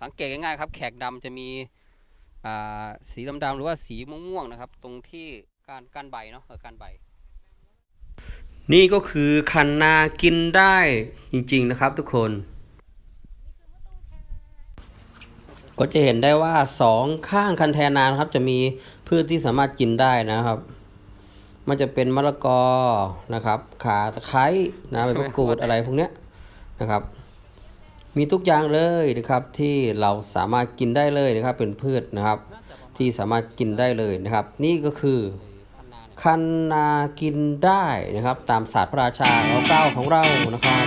สังเกตง่ายๆครับ แขกดำจะมีสีดำๆหรือว่าสีม่วงๆนะครับ ตรงที่การการใบเนาะเออการใบ นี่ก็คือคันนากินได้จริงๆนะครับทุกคน ก็จะเห็นได้ว่าสองข้างคันแทนานครับ จะมีพืชที่สามารถกินได้นะครับ มันจะเป็นมะละกอนะครับ ขาตะไคร้นะใบมะกรูดอะไรพวกเนี้ยนะครับ มีทุกอย่างเลยนะครับที่เราสามารถกินได้เลยนะครับเป็นพืชนะครับ ที่สามารถกินได้เลยนะครับ นี่ก็คือคันนากินได้นะครับ ตามศาสตร์พระราชาเราเก้าของเรานะครับ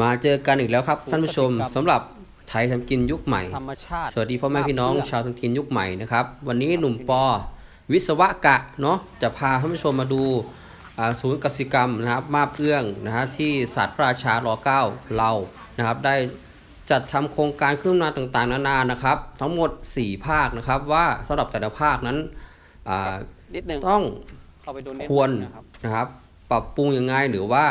มาเจอกันอีกแล้วครับท่านผู้ชมสำหรับ ไทยทำกินยุคใหม่ ธรรมชาติ สวัสดีพ่อแม่พี่น้องชาวทำกินยุคใหม่นะครับ วันนี้หนุ่มปอวิศวกะเนาะจะพาท่านผู้ชมมาดูอ่าศูนย์กสิกรรมนะครับมาบเอื้องนะฮะที่ศาสตร์พระราชารอเก้าเรานะครับ ได้จัดทำโครงการขึ้นมาต่างๆ นานานะครับ ทั้งหมด 4 ภาคนะครับ ว่าสำหรับแต่ละภาคนั้นอ่านิดนึงต้องเข้าไปดูนิดนึงควรนะครับนะครับ ปรับปรุงยังไงหรือว่า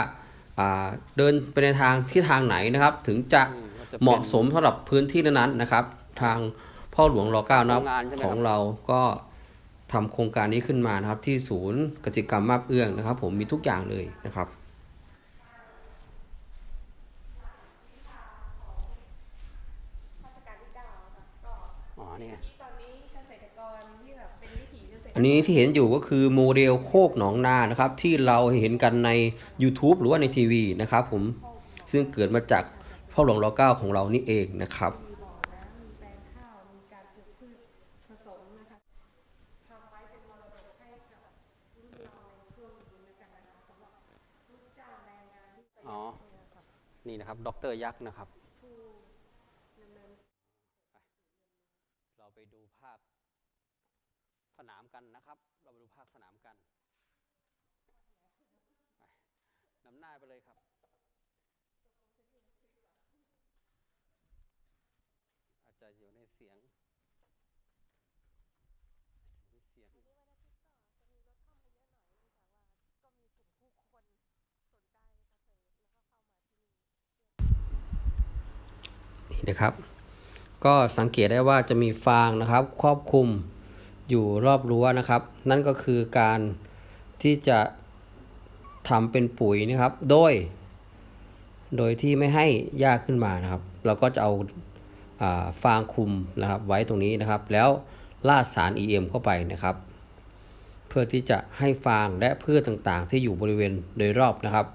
อ่าเดินไปในทางที่ทางไหนนะครับ ถึงจะอืมก็จะ เหมาะป็นสมสำหรับพื้นที่นั้นๆนะครับ ทางพ่อหลวงรอเก้านะครับโครงงานใช่ไหมขครับองเราก็ทำโครงการนี้ขึ้นมานะครับ ที่ศูนย์กิจกรรมมาบเอื้องนะครับ ผมมีทุกอย่างเลยนะครับอ๋อนี่ไงตอนนี้เกษตรกรที่แบบเป็นวิถีเกษตรอันนี้ที่เห็นอยู่ก็คือโมเดลโคกหนองนานะครับ ที่เราเห็นกันใน YouTube หรือว่าในทีวีนะครับผมซึ่งเกิดมาจาก พ่อหลวงรอเก้าของเรานี่เองนะครับนี่นะครับ ดรยักษ์นะครับนี้แล้วกันนะคะสำหรับลูกจ้างแรงงานที่ประห อ๋อ ยัดเนี่ยค่ะ นี่นะครับดรยักษ์นะครับ ผู้ดำเนิน เราไปดูภาคสนามกันนะครับ เราไปดูภาคสนามกันไปนำหน้าไปเลยครับ อาจจะอยู่ในเสียงมีเสียง นะครับ ก็สังเกตได้ว่าจะมีฟางนะครับครอบคลุมอยู่รอบรั้วนะครับ นั่นก็คือการที่จะทำเป็นปุ๋ยนะครับ โดย โดยที่ไม่ให้หญ้าขึ้นมานะครับ เราก็จะเอาอาฟางคลุมนะครับไว้ตรงนี้นะครับ แล้วลาดสาร EM เข้าไปนะครับ เพื่อที่จะให้ฟางและพืชต่างๆ ที่อยู่บริเวณโดยรอบนะครับ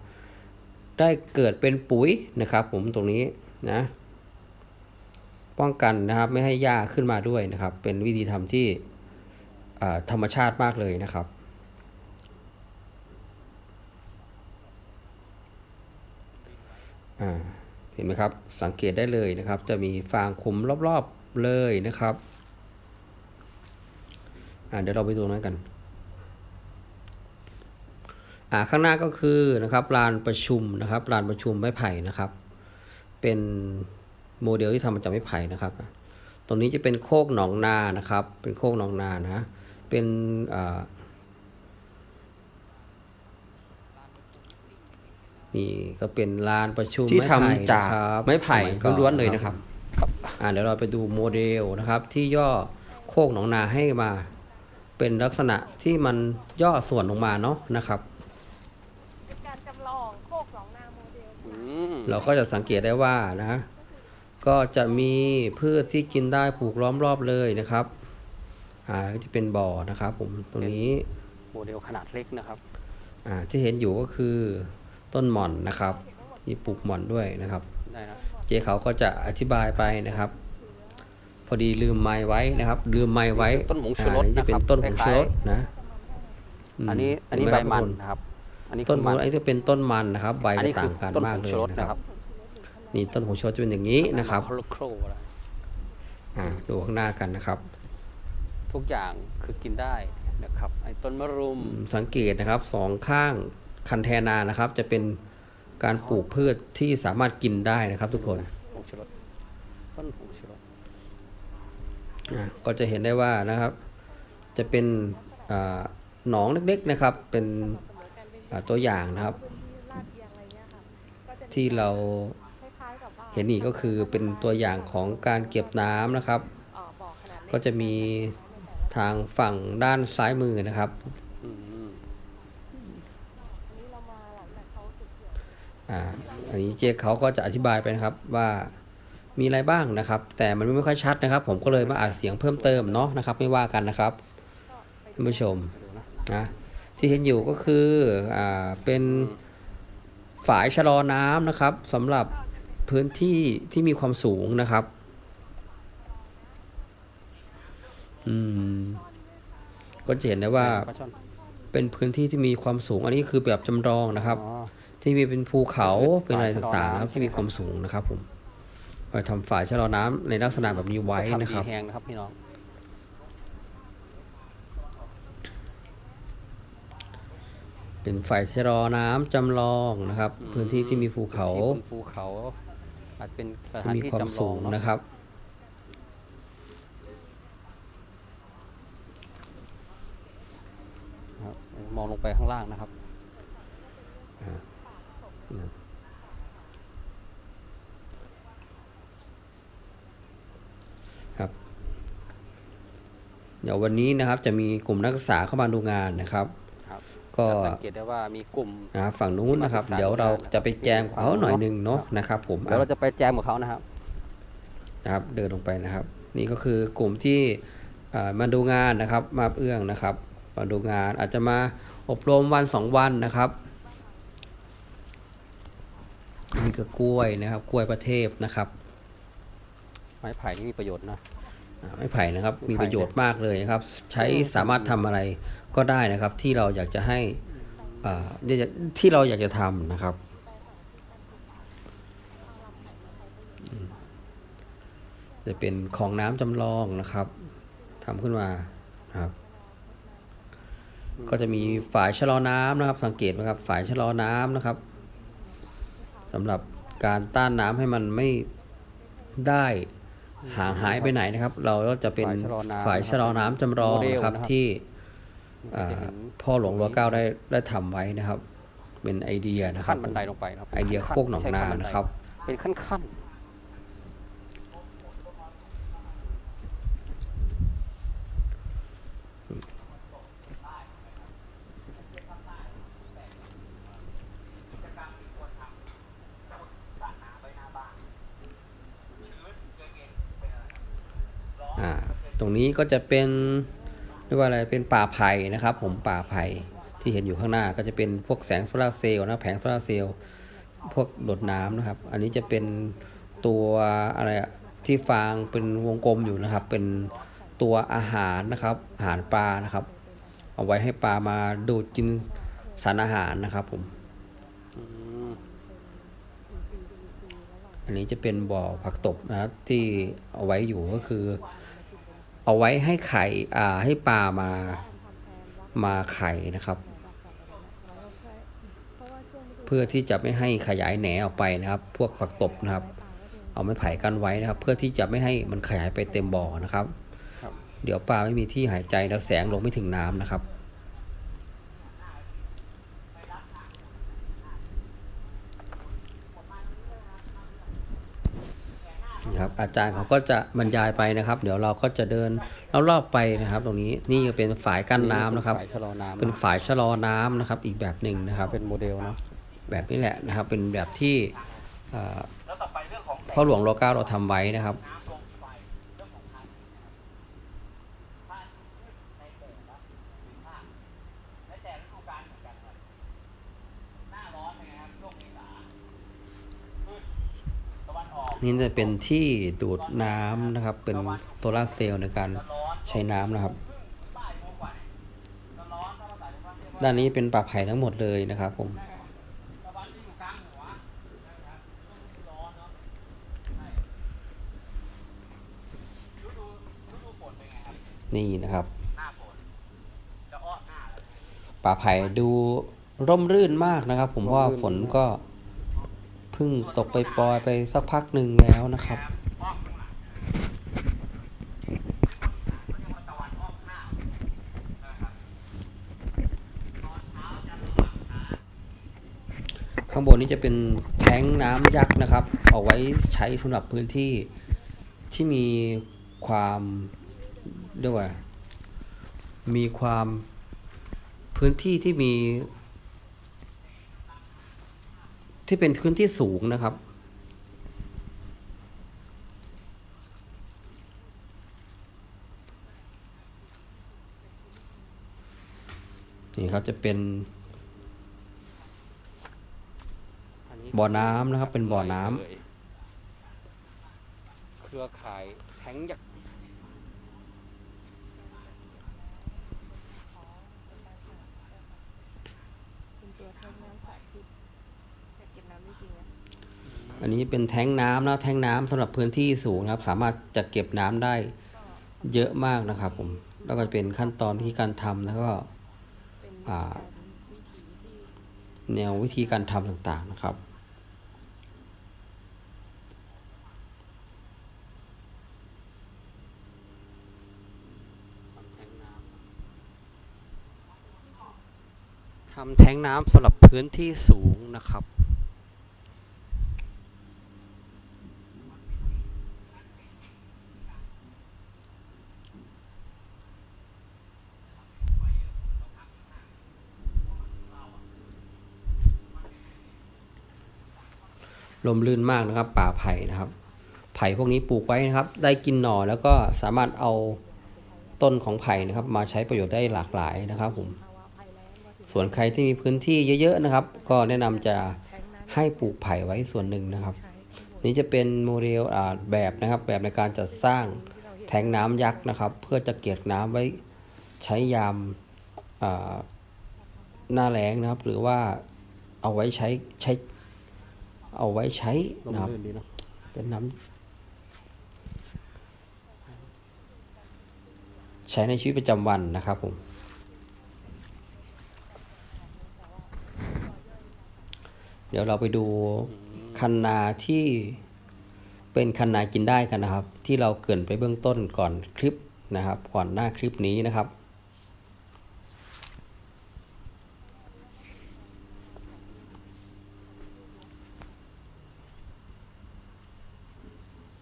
ได้เกิดเป็นปุ๋ยนะครับ ผมตรงนี้นะ ป้องกันนะครับ ไม่ให้หญ้าขึ้นมาด้วยนะครับ เป็นวิธีทำที่ธรรมชาติมากเลยนะครับ เห็นไหมครับ สังเกตได้เลยนะครับ จะมีฟางคุมรอบๆเลยนะครับเดี๋ยวเราไปดูนั้นกันข้างหน้าก็คือนะครับลานประชุมนะครับลานประชุมไม้ไผ่นะครับ เป็น โมเดลที่ทำมาจากไม้ไผ่นะครับ ตรงนี้จะเป็นโคกหนองนานะครับ เป็นโคกหนองนานะ เป็นอ่านี่ก็เป็นลานประชุมที่ไม้ไผ่ทำจากนะครับไม้ไผ่สยก่อล้วนๆเลยนะครับอ่าเดี๋ยวเราไปดูโมเดลนะครับ ที่ย่อโคกหนองนาให้มา เป็นลักษณะที่มันย่อส่วนลงมาเนาะนะครับเป็นการจำลองโคกหนองนาโมเดลอืมเราก็จะสังเกตได้ว่านะ ก็จะมีพืชที่กินได้ปลูกล้อมรอบเลยนะครับ อ่าก็จะเป็นบ่อนะครับ ผมตรงนี้โมเดลขนาดเล็กนะครับ อ่าที่เห็นอยู่ก็คือต้นหม่อนนะครับมีปลูกหม่อนด้วยนะครับได้นะเจ๊เขาก็จะอธิบายไปนะครับ พอดีลืมไม้ไว้นะครับ ลืมไม้ไว้ต้นผงชูรสอ่านี่จะเป็นนะครับต้นผงชูรสนะมอันนี้อันนี้เห็ใบไหมันครับนะครับ อันนี้ต้นคือมัมันนอันนี้จะเป็นต้นมันนะครับ ใบอันจะนี้คืต่าองกันต้นมากผงเลยชูรสนะนะคครัรับ บ นี่ต้นผงชูรสจะเป็นอย่างนี้นะครับโคลโครอะไรอ่าดูข้างหน้ากันนะครับ ทุกอย่างคือกินได้นะครับไอ้ต้นมะรุมสังเกตนะครับสองข้างคันแทนานะครับ จะเป็นการปลูกพืชที่สามารถกินได้นะครับ ทุกคนผงชูรสต้นผงชูรสอะก็จะเห็นได้ว่านะครับ จะเป็นอ่าหนองเล็กๆนะครับ เป็นอ่าตัวอย่างนะครับลาดเอียงอะไรเงี้ยค่ะก็จะมีที่เรา เห็นนี่ก็คือเป็นตัวอย่างของการเก็บน้ำนะครับ ก็จะมีทางฝั่งด้านซ้ายมือนะครับอันนี้เรามาหลังจากเขาเก็บเกี่ยวอ่าอันนี้เจ๊เขาก็จะอธิบายไปนะครับว่ามีอะไรบ้างนะครับ แต่มันไม่ค่อยชัดนะครับ ผมก็เลยมาอัดเสียงเพิ่มเติมเนาะนะครับ ไม่ว่ากันนะครับท่านผู้ชมนะที่เห็นอยู่ก็คืออ่าเป็นฝายชะลอน้ำนะครับสำหรับ พื้นที่ที่มีความสูงนะครับ อืม ก็จะเห็นได้ว่าปลาช่อนเป็นพื้นที่ที่มีความสูง อันนี้คือแบบจำลองนะครับอ๋อที่มีเป็นภูเขาเป็เป็นนอะไรฝายชะลอต่างๆนะครับน้ำที่มีความสูงนะครับ ผมไปทำฝายชะลอน้ำในลักษณะแบบนี้ไว้นะครับทำดีแหงนะครับพี่น้องเป็นฝายชะลอน้ำจำลองนะครับ พื้นที่ที่มีภูเขาที่บนภูเขา อาจเป็นสถานที่มีที่ความจำลสูองงเนาะนะครับครับมองลงไปข้างล่างนะครับ เดี๋ยววันนี้นะครับจะมีกลุ่มนักศึกษาเข้ามาดูงานนะครับครับ ก็จะสังเกตได้ว่ามีกลุ่มนะครับฝั่งนู้นนะครับที่มาศึกษาเดี๋ยวเราจะไปแจมเขาหน่อยหนึ่งเนาะครับนะครับ ผมเดี๋ยวเราจะไปแจมกับเขานะครับนะครับ เดินลงไปนะครับ นี่ก็คือกลุ่มที่อ่ามาดูงานนะครับ มาเอื้องนะครับ มาดูงานอาจจะมาอบรมวันสองวันนะครับนี่ก็กล้วยนะครับ กล้วยประเทศนะครับ ไม้ไผ่นี่มีประโยชน์นะอ่า ไม้ไผ่นะครับไม้ไผ่มีประโยชน์มากเลยนะครับ ใช้สามารถทำอะไรก็ได้นะครับ ที่เราอยากจะให้อ่าที่เราอยากจะทำนะครับอืมจะเป็นของน้ำจำลองนะครับทำขึ้นมานะครับ ก็จะมีฝายชะลอน้ำนะครับ สังเกตไหมครับ ฝายชะลอน้ำนะครับสำหรับการต้านน้ำให้มันไม่ได้ ห่างหายไปไหนนะครับ เราก็จะเป็นฝายชะลอน้ำฝายชะลอน้ำจำลองโมเดลนะครับนะครับที่ก็จะเห็นอ่าพ่อหลวงรัวเก้าได้ได้ทำไว้นะครับ เป็นไอเดียนะครัขั้บนบันไดลงไปนะครับไอเดียโคกหนองนานะครับ เป็นขั้นขั้นๆ นี้ก็จะเป็นเรียกว่าอะไรเป็นป่าไผ่นะครับ ผมป่าไผ่ที่เห็นอยู่ข้างหน้าก็จะเป็นพวกแสงโซลาร์เซลล์นะแผงโซลาร์เซลล์พวกดดน้ำนะครับ อันนี้จะเป็นตัวอะไรที่ฟางเป็นวงกลมอยู่นะครับ เป็นตัวอาหารนะครับอาหารปลานะครับ เอาไว้ให้ปลามาดูดกินสารอาหารนะครับผมอันนี้จะเป็นบ่อผักตบนะครับที่เอาไว้อยู่ก็คือ เอาไว้ให้ไข่อ่าให้ปลามามาไข่นะครับเพราะว่าช่วงฤดูเพื่อที่จะไม่ให้ขยายแหนออกไปนะครับ พวกผักตบนะครับ เอาไม้ไผ่กันไว้นะครับ เพื่อที่จะไม่ให้มันขยายไปเต็มบ่อนะครับครับเดี๋ยวปลาไม่มีที่หายใจแล้วแสงลงไม่ถึงน้ำนะครับ นะครับ อาจารย์เขาก็จะบรรยายไปนะครับ เดี๋ยวเราก็จะเดินรอบๆไปนะครับ ตรงนี้นี่ก็เป็นฝายกั้นน้ำนะครับฝายชะลอน้ำเป็นฝายชะลอน้ำนะครับ อีกแบบหนึ่งนะครับ เป็นโมเดลเนาะแบบนี้แหละนะครับ เป็นแบบที่เอ่อพ่อหลวงรอเก้าเราทำไว้นะครับ นี่จะเป็นที่ดูดน้ำนะครับ เป็นโซลาเซลล์ในการใช้น้ำนะครับ ด้านนี้เป็นป่าไผ่ทั้งหมดเลยนะครับผมนี่นะครับป่าไผ่ดูร่มรื่นมากนะครับ ผมว่าฝนก็ พึ่งตกไปปลอยไปสักพักหนึ่งแล้วนะครับ ข้างบนนี้จะเป็นแท้งน้ำยักษ์นะครับ เอาไว้ใช้สำหรับพื้นที่ที่มีความเรียกว่ามีความพื้นที่ที่มี ที่เป็นพื้นที่สูงนะครับ นี่ครับจะเป็นบ่อน้ำนะครับ เป็นบ่อน้ำเลยเครือข่ายแท้งยักษ์ เป็นตัวแทนน้ำสายทิพย์อยากเก็บน้ำได้จริงนะ อันนี้เป็นแท้งน้ำนะแท้งน้ำสำหรับพื้นที่สูงนะครับ สามารถจะเก็บน้ำได้เยอะมากนะครับ ผม แล้วก็เป็นขั้นตอนที่การทำแล้วก็แนววิธีการทำต่างๆนะครับทำแท้งน้ำสำหรับพื้นที่สูงนะครับ ลมลื่นมากนะครับ ป่าไผ่นะครับ ไผ่พวกนี้ปลูกไว้นะครับ ได้กินหน่อแล้วก็สามารถเอาต้นของไผ่นะครับ มาใช้ประโยชน์ได้หลากหลายนะครับผมส่วนใครที่มีพื้นที่เยอะ ๆนะครับ ก็แนะนำจะให้ปลูกไผ่ไว้ส่วนหนึ่งนะครับ นี่จะเป็นโมเดลแบบนะครับ แบบในการจัดสร้างแทงน้ำยักษ์นะครับ เพื่อจะเก็บน้ำไว้ใช้ยามหน้าแล้งนะครับ หรือว่าเอาไว้ใช้ใช้ เอาไว้ใช้ลมนะครับลื่นดีเนาะเป็นน้ำใช้ในชีวิตประจำวันนะครับผมเดี๋ยวเราไปดูคันนาที่เป็นคันนากินได้กันนะครับ ที่เราเกรินไปเบื้องต้นก่อนคลิปนะครับ ก่อนหน้าคลิปนี้นะครับ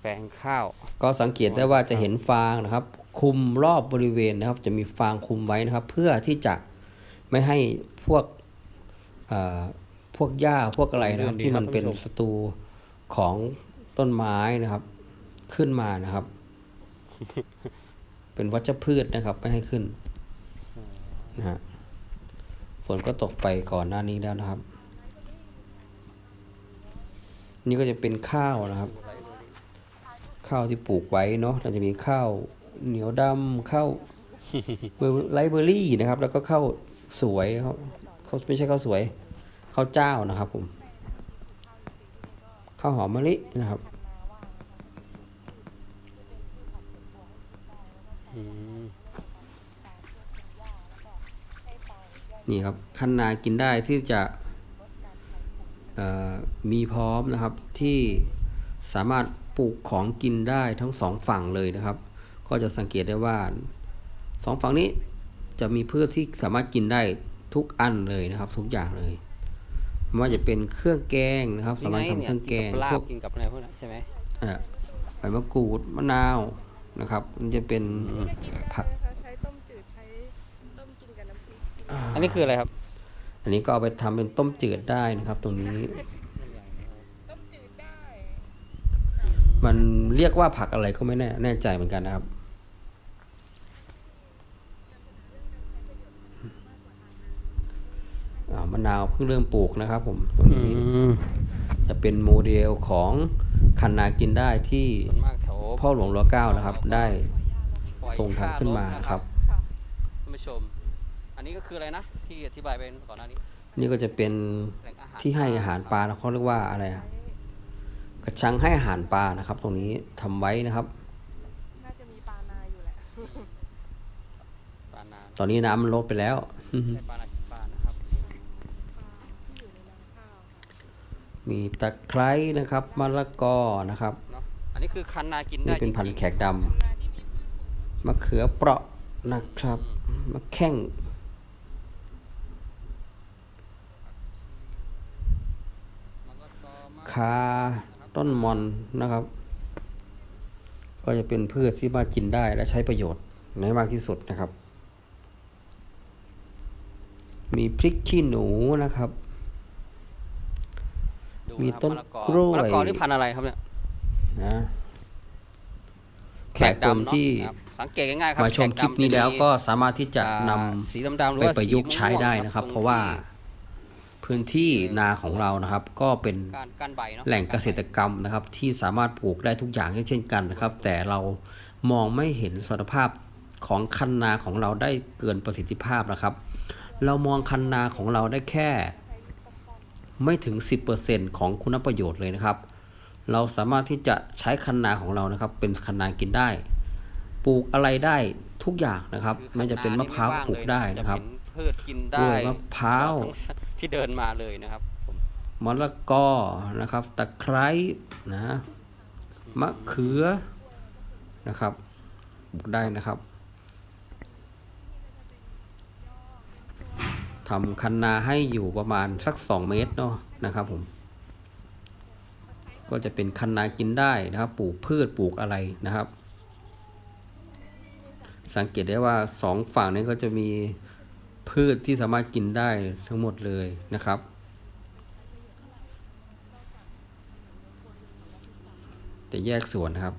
ปลงข้าว ก็สังเกตได้ว่าจะเห็นฟางนะครับ คุมรอบบริเวณนะครับ จะมีฟางคุมไว้นะครับ เพื่อที่จะไม่ให้พวกเอ่อพวกหญ้าพวกอะไรนะครับเดินดีที่มันครับเป็นท่านผู้ชมศัตรูของต้นไม้นะครับ ขึ้นมานะครับ เป็นวัชพืชนะครับ ไม่ให้ขึ้นนะฮะฝนก็ตกไปก่อนหน้านี้แล้วนะครับ นี่ก็จะเป็นข้าวนะครับ ข้าวที่ปลูกไว้เนาะเราจะมีข้าวเหนียวดำข้าวเบอร์ไลเบอรี่นะครับ แล้วก็ข้าวสวยเขาเขาไม่ใช่ข้าวสวยข้าวเจ้านะครับผมข้าวหอมมะลินะครับอืมนี่ครับคันนากินได้ที่จะเอ่อมีพร้อมนะครับที่สามารถ ปลูกของกินได้ทั้งสองฝั่งเลยนะครับ ก็จะสังเกตได้ว่าสองฝั่งนี้จะมีพืชที่สามารถกินได้ทุกอันเลยนะครับ ทุกอย่างเลยไม่ว่าจะเป็นเครื่องแกงนะครับสามารถทำเครื่องแกงกินกับลาพวบกกินกับอะไรพวกนั้นใช่ไหมเอ่อใบมะกรูดมะนาวนะครับ มันจะเป็นผักใช้ต้มจืดใช้ต้มกินกับน้ำพริกอันนี้คืออะไรครับ อันนี้ก็เอาไปทำเป็นต้มจืดได้นะครับ ตรงนี้ ต้มจืดได้ มันเรียกว่าผักอะไรก็ไม่แน่แน่ใจเหมือนกันนะครับอ่ามะนาวเพิ่งเริ่มปลูกนะครับ ผมตรงนี้จะเป็นโมเดลของคันนากินได้ที่ส่วนมากแถวพ่อหลวงรัวเก้านะครับ ได้ส่งทำขึ้นมาครับท่านผู้ชม อันนี้ก็คืออะไรนะที่อธิบายไปก่อนหน้านี้ นี่ก็จะเป็นแหล่งอาหารที่ให้อาหารปลานะเขาเรียกว่าอะไรอะ กระชังให้อาหารปลานะครับ ตรงนี้ทำไว้นะครับ น่าจะมีปลานาอยู่แหละ ปลานาตอนนี้น้ำมันลดไปแล้ว ใช้ปลานากินปลานะครับที่อยู่ในนาข้าวค่ะมีตะไคร้นะครับมะละกอนะครับ เนาะ อันนี้คือคันนากินได้นี่เป็นพันจริธุ์งแขกดำมะเขือเปราะนะครับมะแข้งๆคา ต้นมอนนะครับ ก็จะเป็นพืชที่มากินได้และใช้ประโยชน์ในมากที่สุดนะครับ มีพริกขี้หนูนะครับดูมีนะครับต้นมะละกล้วยมะละกอนี่พันธุ์อะไรครับเนี่ยนะแขแขกกดำดำที่ที่สังเกตง่ายๆครับมาชมแขคลิปดำนี้แล้วจะมีก็สามารถที่จะนำอ่าสีดำๆหรือไปว่าประยุกต์สีม่วงๆใช้ได้นะครับตงเพราะว่าที่ พื้นที่นาของเรานะครับ ก็เป็นการการใบเนาะแหล่งเกษตรกรรมนะครับ ที่สามารถปลูกได้ทุกอย่างเช่นกันนะครับ แต่เรามองไม่เห็นสมรรถภาพของคันนาของเราได้เกินประสิทธิภาพนะครับ เรามองคันนาของเราได้แค่ ไม่ถึง 10%ของคุณประโยชน์เลยนะครับ เราสามารถที่จะใช้คันนาของเรานะครับ เป็นคันนากินได้ ปลูกอะไรได้ทุกอย่างนะครับคือไม่จะเป็นมะพร้าวคัปลูกได้นะครับจเห็ พืชกินกล้ได้วยมะพร้าวทั้งที่เดินมาเลยนะครับผมมะละกอนะครับ ตะไคร้นะมะเขือนะครับปลูกได้นะครับทำคันนาให้อยู่ประมาณสัก2เมตรเนาะนะครับผม ก็จะเป็นคันนากินได้นะครับ ปลูกพืชปลูกอะไรนะครับ สังเกตได้ว่าสองฝั่งนี้ก็จะมี พืชที่สามารถกินได้ทั้งหมดเลยนะครับ แต่แยกส่วนนะครับ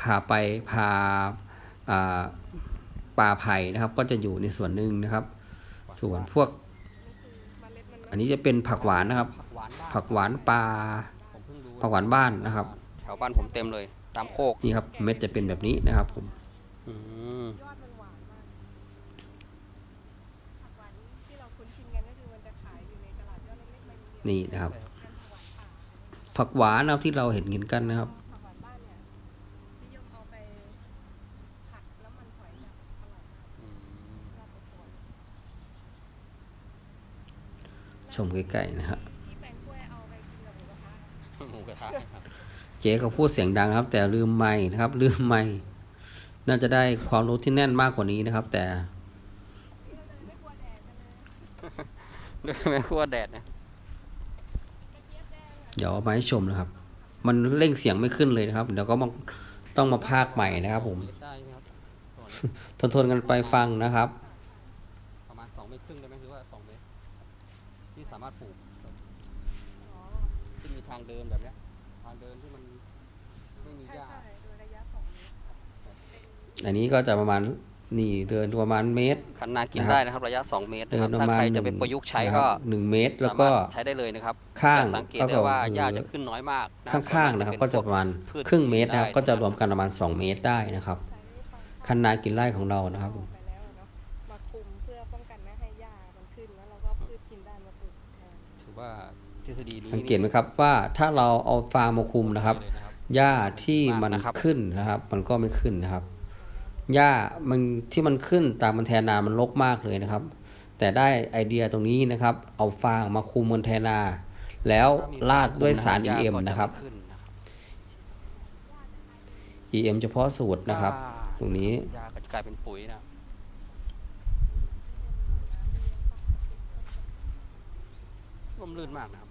พาไปพาอ่าป่าไผ่นะครับ ก็จะอยู่ในส่วนหนึ่งนะครับ ส่วนพวก อันนี้จะเป็นผักหวานนะครับ ผักหวานบ้านผักหวานปลาผมเพิ่งรู้ผักหวานบ้านนะครับ แถวบ้านผมเต็มเลย ตามโคกนี่ครับ เม็ดจะเป็นแบบนี้นะครับผม อืม ยอดมันหวานมากผักหวานที่เราคุ้นชินกันก็คือมันจะขายอยู่ในตลาดยอดเล็กๆมั นมีนี่นะครับเป็นผักหวานป่าผักหวานนะครับที่เราเห็นกันกันนะครับผักหวานบ้านเนี่ยนิยมเอาไปผัดน้ำมันหอยจะอร่อยมากอืมราดไปก่อนชมใกล้ๆนะครับที่แปลงกล้วยเอาไปกินกับหมูกระทะหมูกระทะครับเจ๊เขาพูดเสียงดังครับ แต่ลืมไม่นะครับลืมไม่น่าจะได้ความรู้ที่แน่นมากกว่านี้นะครับ แต่ ด้วยแม่ขั้วแดดนะ เดี๋ยวเอามาให้ชมนะครับ มันเร่งเสียงไม่ขึ้นเลยนะครับ เดี๋ยวก็มาต้องมาพากย์ใหม่นะครับ ผมได้ไหมครับทนทนๆกันไปฟังนะครับ ประมาณสองเมตรครึ่งได้ไหมหรือว่าสองเมตรที่สามารถปลูกแบบที่มีทางเดินแบบเนี้ยทางเดินที่มันไม่มีใช่หญ้าใช่โดยระยะสองเมตรอันนี้ก็จะประมาณ นี่เดินประมาณเมตร คันนากินนะครับได้นะครับระยะ 2 เมตรเดินะครันบประถ้ามาณใครจะหไปนึ่งประยุกต์ใช้นะคก็รับหนึ่งเมตร แล้วก็สามารถใช้ได้เลยนะครับข้างจะสังเกตได้ว่าก็คือหญ้าจะขึ้นน้อยมากนะข้างๆนะครับก็จะประมาณครึ่งเมตรนะครับก็จะรวมกันประมาณ 2 เมตรได้นะครับ คันนากินไร่ของเรานะครับผมไปแล้วเนาะมาคุมเพื่อป้องกันไม่ให้หญ้ามันขึ้นแล้วเราก็พืชกินได้มาปลูกแทนถือว่าทฤษฎีนี้สังเกตไหมครับว่าถ้าเราเอาฟางมาคุมนะครับเลยนะครับหญ้าที่มันมากนะครับขึ้นนะครับ มันก็ไม่ขึ้นนะครับ หญ้ามันที่มันขึ้นตามมันแทนนา มันรกมากเลยนะครับ แต่ได้ไอเดียตรงนี้นะครับ เอาฟางมาคุมบนแทนนา แล้วลาดด้วยสาร EM นะครับ EM เฉพาะสูตรนะครับ ตรงนี้หญ้าก็จะกลายเป็นปุ๋ยนะร่มรื่นมากนะครับ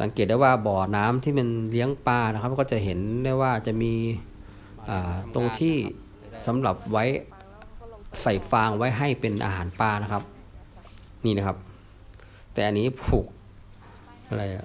สังเกตได้ว่าบ่อน้ำที่มันเลี้ยงปลานะครับ ก็จะเห็นได้ว่าจะมีตรงที่สำหรับไว้ใส่ฟางไว้ให้เป็นอาหารปลานะครับ นี่นะครับ แต่อันนี้ผูกอะไรอะ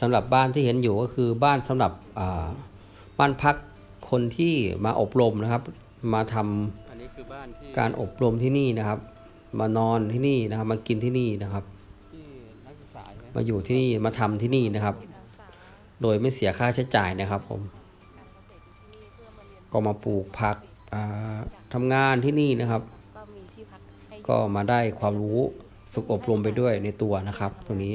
สำหรับบ้านที่เห็นอยู่ก็คือบ้านสำหรับอ่าบ้านพักคนที่มาอบรมนะครับ มาทำอันนี้คือบ้านที่การอบรมที่นี่นะครับ มานอนที่นี่นะครับ มากินที่นี่นะครับที่นักศึกษาใช่ไหมมาอยู่ที่นี่มาทำที่นี่นะครับ โดยไม่เสียค่าใช้จ่ายนะครับผมก็มาปลูกผักอ่าทำงานที่นี่นะครับก็มีที่พักให้ก็มาได้ความรู้ฝึกอบรมไปด้วยในตัวนะครับ ตรงนี้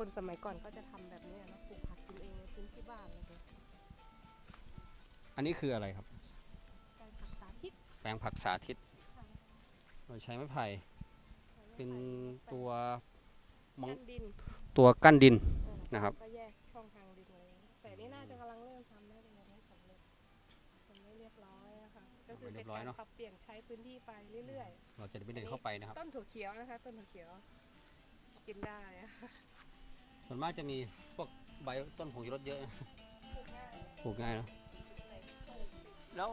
คนสมัยก่อนก็จะทำแบบเนี้ยนะปลูกผักกินเองในพื้นที่บ้านอะไรอย่างเงี้ยอันนี้คืออะไรครับ แปลงผักสาธิตแปลงผักสาธิตค่ะโดยใช้ไม้ไผ่เป็นตัวมังกั้นดินตัวกั้นดินเออนะครับก็แยกช่องทางดินเลยแต่นี่น่าจะกำลังเริ่มทำน่าจะยังไม่สำเร็จยังไม่เรียบร้อยอะค่ะก็คือเป็นการปรับเปลี่ยนใช้พื้นที่ไปเรื่อยๆ เราจะไม่เดินเข้าไปนะครับ ต้นถั่วเขียวนะคะ ต้นถั่วเขียว กินได้อะ ส่วนมากจะมีพวกใบต้นผงชูรสเยอะนะปลูกง่ายปลูกง่ายเนอะในต้นแล้ว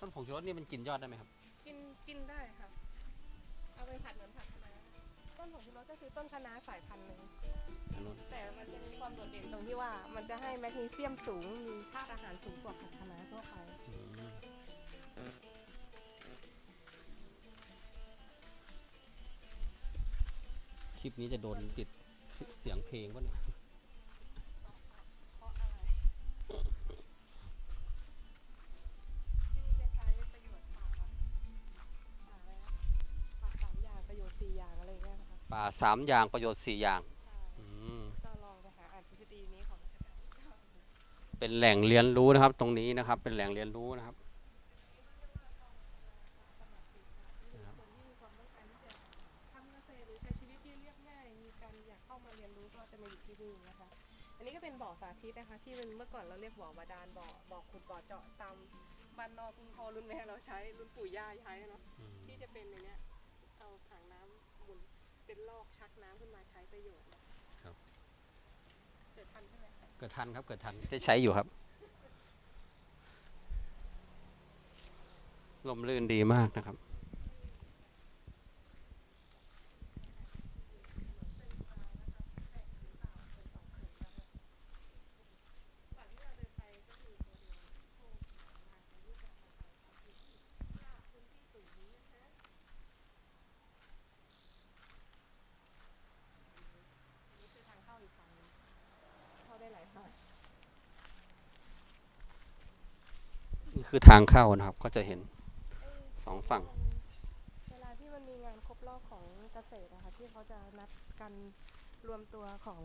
ต้นผงชูรสนี่มันกินยอดได้ไหมครับ กินกินได้ค่ะ เอาไปผัดเหมือนผัดคะน้าต้นของชูรสก็คือต้นคะน้าสายพันธุ์หนึ่งอันนู้นแต่มันจะมีความโดดเด่นตรงที่ว่า มันจะให้แมกนีเซียมสูงมีธาตุอาหารสูงกว่าผัดคะน้าทั่วไปอืมคลิปนี้จะโดนติด เสียงเพลงวะเนี่ยเพราะอะไรที่นี่จะใช้ประโยชน์ป่าป่าอะไรนะป่าสามอย่างประโยชน์สี่อย่างอะไรอย่างเงี้ยนะคะป่าสามอย่างประโยชน์สี่อย่างใช่อืมก็ลองไปหาอ่านทฤษฎีนี้ของราชการที่เก้าดูเป็นแหล่งเรียนรู้นะครับ ตรงนี้นะครับ เป็นแหล่งเรียนรู้นะครับ กิดทันครับเกิดทันได้ใช้อยู่ครับลมลื่นดีมากนะครับ ก่อนที่เราเดินไปก็คือตัวเดียวโค้งทางไปที่จะไปทางที่ยากพื้นที่สูงนะคะ อันนี้คือทางเข้าอีกทางหนึงเข้าได้หลายทาง นี่ คือทางเข้านะครับ ก็จะเห็นสองฝั่ง เวลาที่มันมีงานครบรอบของเกษตรนะคะที่เขาจะนัดกันรวมตัวของ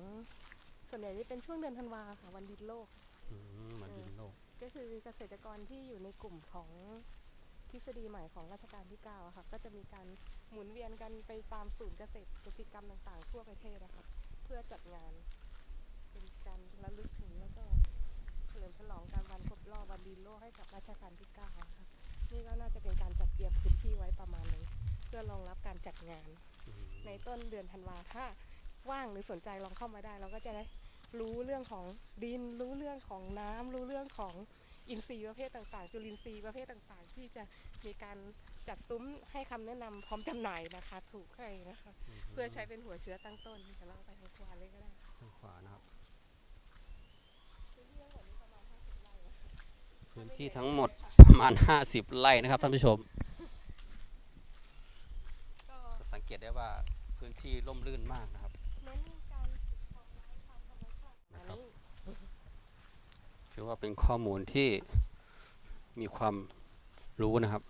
ส่วนใหญ่ที่เป็นช่วงเดือนธันวาค่ะวันดินโลก อืมเหมือนดินโลก ก็คือเกษตรกรที่อยู่ในกลุ่มของทฤษฎีใหม่ของรัชกาลที่ 9 อะค่ะ ก็จะมีการหมุนเวียนกันไปตามศูนย์เกษตรกิจกรรมต่างๆ ทั่วประเทศนะคะเพื่อจัดงาน เป็นการระลึกถึงแล้วก็เฉลิมฉลองการวันครบรอบวันดินโลกให้กับรัชกาลที่9อะค่ะนี่ก็น่าจะเป็นการจัดเตรียมพื้นที่ไว้ประมาณหนึงเพื่อรองรับการจัดงานอืมในต้นเดือนธันวาถ้าว่างหรือสนใจลองเข้ามาได้ เราก็จะได้รู้เรื่องของดิน รู้เรื่องของน้ำรู้เรื่องของอินทรีย์ประเภทต่างๆ จุลินทรีย์ประเภทต่างๆ ที่จะมีการจัดซุ้มให้คำแนะนำพร้อมจำหน่ายนะคะ ถูกให้นะคะ เพื่อใช้เป็นหัวเชื้อตั้งต้นเดี๋ยวเราไปทางขวาเลยก็ได้ ทางขวานะครับ พื้นที่ทั้งหมดนี้ประมาณ50ไร่นะคะ พื้นที่ทั้งหมดประมาณ 50 ไร่นะครับท่านผู้ชม สังเกตได้ว่าพื้นที่ร่มรื่นมากนะครับน้นการฝึกครักความธรรมชาติอันนี้ถือว่าเป็นข้อมูลที่มีความรู้นะครับ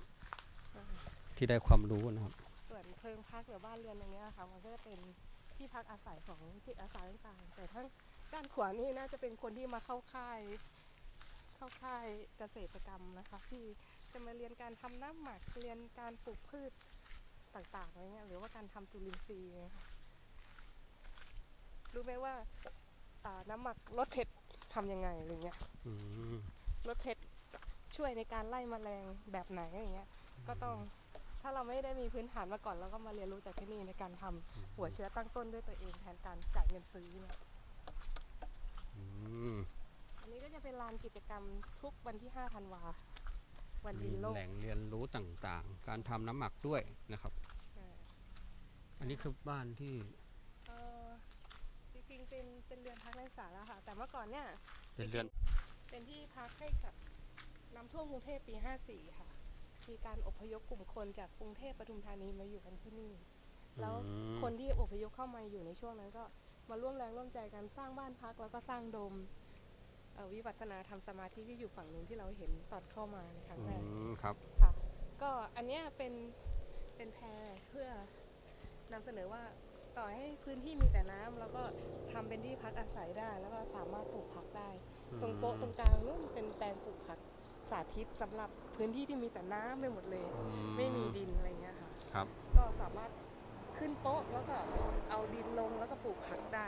ที่ได้ความรู้นะครับส่วนเพิงพักหรือบ้านเรือนตรงเนี้ยค่ะมันก็จะเป็นที่พักอาศัยของจิตอาสาต่างๆแต่ทั้งด้านขวานี่น่าจะเป็นคนที่มาเข้าค่าย เข้าค่ายเกษตรกรรมนะคะ ที่จะมาเรียนการทำน้ำหมักเรียนการปลูกพืชต่างๆอะไรเงี้ยหรือว่าการทำจุลินทรีย์เนี่ยค่ะรู้ไหมว่าอ่าน้ำหมักลดเผ็ดทำยังไงอะไรเงี้ยอืมลดเผ็ดช่วยในการไล่แมลงแบบไหนอย่างเงี้ย ก็ต้องถ้าเราไม่ได้มีพื้นฐานมาก่อนเราก็มาเรียนรู้จากที่นี่ในการทำหัวเชื้อตั้งต้นด้วยตัวเองแทนการจ่ายเงินซื้อเนี่ยอืมอันนี้ ก็จะเป็นลานกิจกรรมทุกวันที่5ธันวาวันดินโลกแหล่งเรียนรู้ต่างๆ การทำน้ำหมักด้วยนะครับใช่อันนี้คือบ้านที่เอ่อจริงๆเป็นเป็นเรือนพักนักศึกษาแล้วค่ะ แต่เมื่อก่อนเนี่ย เป็นเรือน เป็นที่พักให้กับน้ำท่วมกรุงเทพปี 54 ค่ะ มีการอพยพกลุ่มคนจากกรุงเทพปทุมธานีมาอยู่กันที่นี่ แล้วอืม คนที่อพยพเข้ามาอยู่ในช่วงนั้นก็มาร่วมแรงร่วมใจกันสร้างบ้านพักแล้วก็สร้างโดมเอ่อ วิปัสสนาทำสมาธิที่อยู่ฝั่งหนึ่งที่เราเห็นตอนเข้ามาในครั้งอืแรกมครับค่ะก็อันเนี้ยเป็นเป็นแพรเพื่อนำเสนอว่าต่อให้พื้นที่มีแต่น้ำแล้วก็ทำเป็นที่พักอาศัยได้ แล้วก็สามารถปลูกผักได้ ตรงโป๊ะตรงกลางนู่นเป็นแปลงปลูกผักสาธิตสำหรับพื้นที่ที่มีแต่น้ำไปหมดเลย ไม่มีดินอะไรเงี้ยค่ะครับ ก็สามารถขึ้นโต๊ะแล้วก็เอาดินลงแล้วก็ปลูกผักได้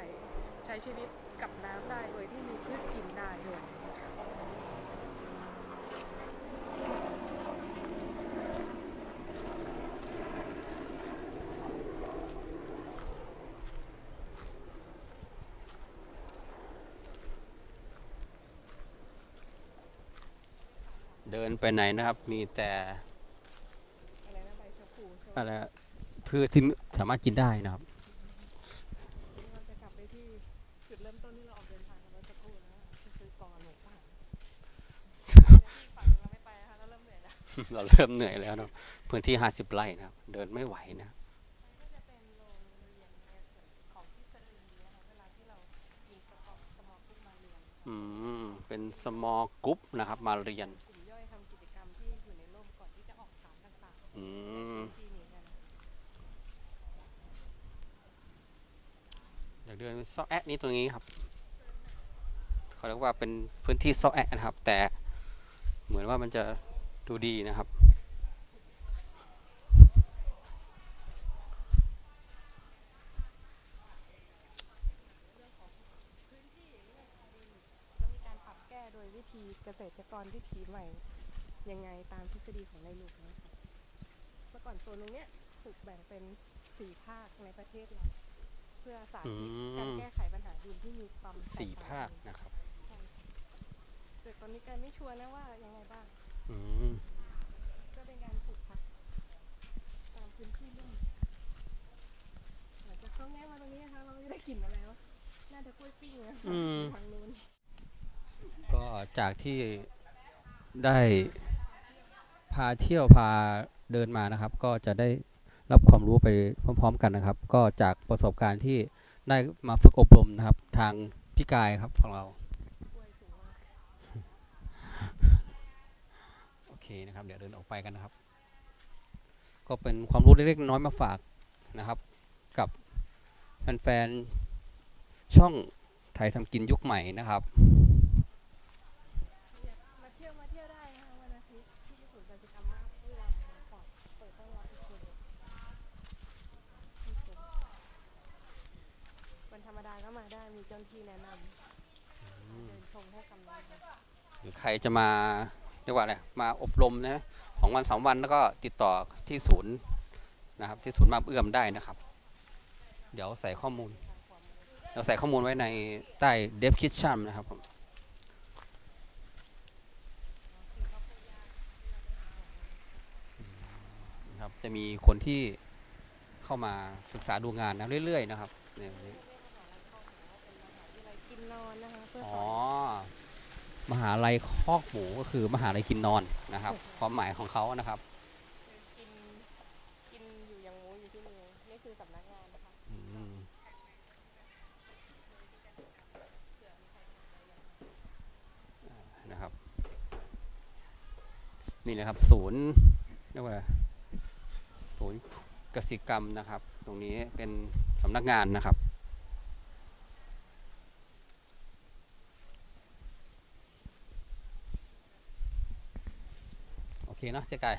ใช้ชีวิต กับน้ำได้โดยที่มีพืชกินได้ด้วยเดินไปไหนนะครับมีแต่อะไรนะใบชะพูใช่ไหมอะไรพืชที่สามารถกินได้นะครับ เราจะกลับไปที่จุดเริ่มต้นที่เราออกเดินทางกันเมื่อสักครู่นะก็คือกอหนูป่าที่ฝั่งหนึงเราไม่ไปนะคะเราเริ่ม เราเริ่มเหนื่อยแล้วเนาะพื้นที่50ไร่นะครับเดินไม่ไหวนะก็จะเป็นส่วนขอลาที่เรามีสมองสมองขึ้นมาเรียนอืมเป็นะครับ มาเรียนกลุ่มย่อยทำกิจกรรมที่อยู่ในร่มก่อนที่จะออกฐานต่างอืมๆที่นี้กันอยากเดินซอกแอะนี้ตรงนี้ครับเขาเรียกว่าเป็นพื้นที่ซอกแอะนะครับ แต่เหมือนว่ามันจะ ดูดีนะครับแล้วมีการปรับแก้โดยวิธีเกษตรกรวิถีใหม่ ยังไงตามทฤษฎีของในหลวงนะคะเมื่อก่อนโซนตรงเนี้ยถูกแบ่งเป็นสี่ภาคในประเทศเราเพื่อสาอืธิตการมแก้ไขปัญหาดินที่มีความสี่แตกต่งภาคกันนะครับใช่ค่ะแต่ตอนนี้การไม่ชัวร์นะว่ายังไงบ้าง อืมก็เป็นการปลูกผักตามพื้นที่ลุ่มหลังจากเข้าแง่มาตรงนี้นะคะเราไม่ได้กลิ่นอะไรวะน่าจะกล้วยปิ้งนะอืม ทางนู้นก็จากที่ได้พาเที่ยวพาเดินมานะครับ ก็จะได้รับความรู้ไปพร้อม ๆ กันนะครับ ก็จากประสบการณ์ที่ได้มาฝึกอบรมนะครับ ทางพี่กายครับของเรา กล้วยสูงมาก โอเค นะครับเดี๋ยวเดินออกไปกันนะครับ ก็เป็นความรู้เล็กๆน้อยๆมาฝากนะครับ กับแฟนๆช่องไทยทำกินยุคใหม่นะครับอยากมาเที่ยวมาเที่ยวได้นะคะวันอาทิตย์ที่ศูนย์กิจกรรมมากที่ลำบางกอกเปิดต้อนรับทุกคนเลยให้ชมวันธรรมดาก็มาได้มีเจ้าหน้าที่แนะนำเดินชมให้คำแนะนำหรือใครจะมา เรียกว่าอะไรมาอบรมนะสองวันสามวันแล้วก็ติดต่อที่ศูนย์นะครับที่ศูนย์มาบเอื้อมได้นะครับ เดี๋ยวใส่ข้อมูลเราใส่ข้อมูลไว้ในใต้เดฟคิชชั่นนะครับผมนะครับจะมีคนที่เข้ามาศึกษาดูงานนะเรื่อยๆนะครับเนี่ยวิไลกินนอนนะคะเพื่อสอ๋ออน มหาลัยคอกหมูก็คือมหาลัยกินนอนนะครับ ความหมายของเขานะครับ กินกินอยู่อย่างงูอยู่ที่มือนี่คือสำนักงานนะคะอืมนะครับ นี่นะครับ ศูนย์เรียกว่าศูนย์กสิกรรมนะครับ ตรงนี้เป็นสำนักงานนะครับ เคเนอะเจ๊ไก่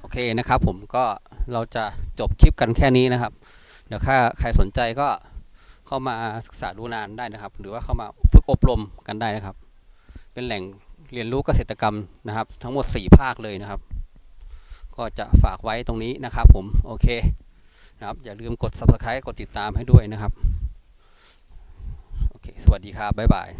โอเคนะครับผมก็เราจะจบคลิปกันแค่นี้นะครับ เดี๋ยวถ้าใครสนใจก็เข้ามาศึกษาดูนานได้นะครับ หรือว่าเข้ามาฝึกอบรมกันได้นะครับ เป็นแหล่งเรียนรู้เกษตรกรรมนะครับ ทั้งหมด 4 ภาคเลยนะครับ ก็จะฝากไว้ตรงนี้นะครับผมโอเคนะครับอย่าลืมกด subscribe กดติดตามให้ด้วยนะครับโอเคสวัสดีครับบ๊ายบาย